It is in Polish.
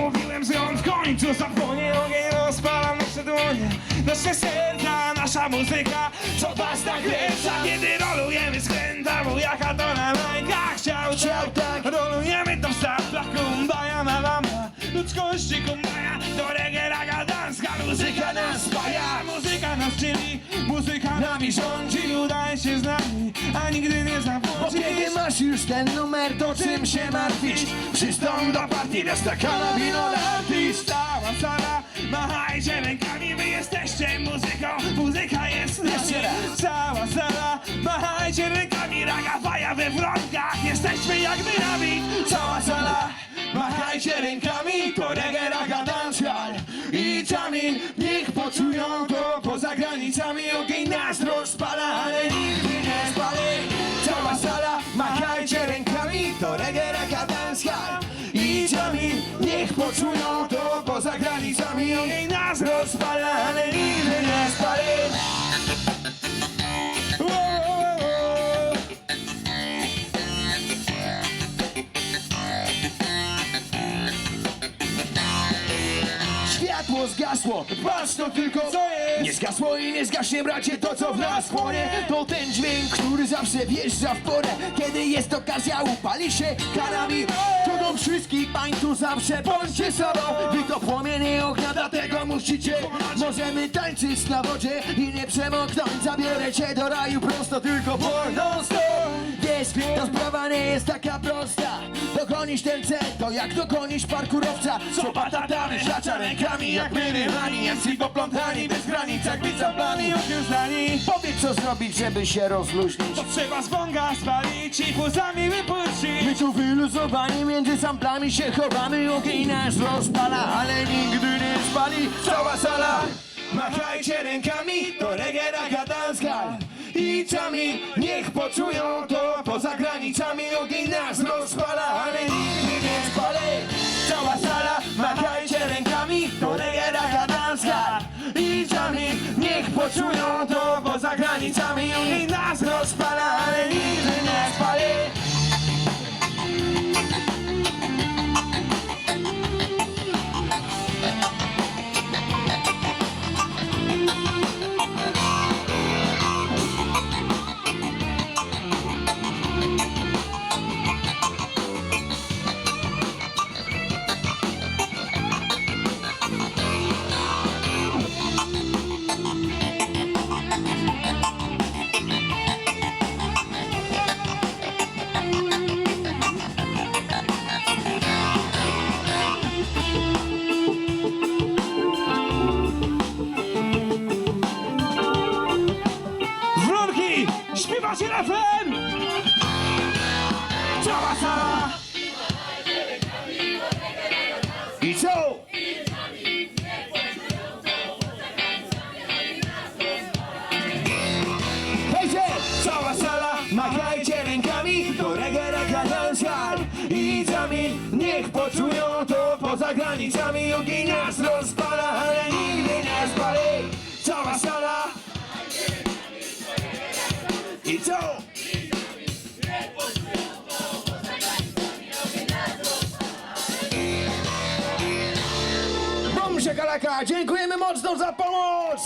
Mówiłem, że on w końcu zapłonie Ogień rozpala nasze dłonie. Nasze serca, nasza muzyka Co was nakręca Kiedy rolujemy skręta Wujaka to na lajkach Chciał, chciał tak. Rolujemy to w staplach Kumbaya, malama. Ludzkości kumbaya Do reggae, raga, danska Muzyka nas spaja. Muzyka nas czyni Muzyka nami rządzi Udaje się z nami A nigdy nie kiedy już ten numer, to czym się martwić? Przystąp do partii, do stakana wino artist Cała sala, machajcie rękami, wy jesteście muzyką, muzyka jest nami. Jeszcze raz. Cała sala, machajcie rękami, raga faja we wrotkach, jesteśmy jak dynamit. Cała sala, machajcie rękami, to reggae, raga, dancehall i jamin. Niech poczują to poza granicami, ogień nas rozpala, ale nie poczują to poza granicami, nas rozpala, ale nigdy nie spali. Światło zgasło, patrz to tylko Co jest? Nie zgasło i nie zgaśnie bracie to co w nas płonie To ten dźwięk, który zawsze wjeżdża w porę Kiedy jest okazja upali się karami Do wszystkich pań tu zawsze bądźcie sobą. Wy to płomienie ognia, dlatego musicie. Możemy tańczyć na wodzie i nie przemoknąć. Zabiorę cię do raju prosto tylko porną stąd Wiesz, ta sprawa nie jest taka prosta. Dogonisz ten cel, to jak dogonisz parkurowca? Co siacza rękami jak my rymani Jak poplątani, bez granic jak Okiełznani, Powiedz co zrobić, żeby się rozluźnić. To trzeba z wąga spalić i fuzami wypuścić. My tu wyluzowani między samplami się chowamy. Ogień nas rozpala, ale nigdy nie spali. Cała sala Machajcie rękami, to reggae, raga, dancehall i czami Niech poczują to poza granicami. Ogień nas rozpala, ale Poczują to poza granicami Ogień śpiewacie razem! Cała sala! I co? Hejcie! Cała sala, machajcie rękami To reggae, raga, dancehall i jamin Niech poczują to poza granicami Ogień nas rozpala, ale nigdy nie I co? Bum, szakalaka! Dziękujemy mocno za pomoc!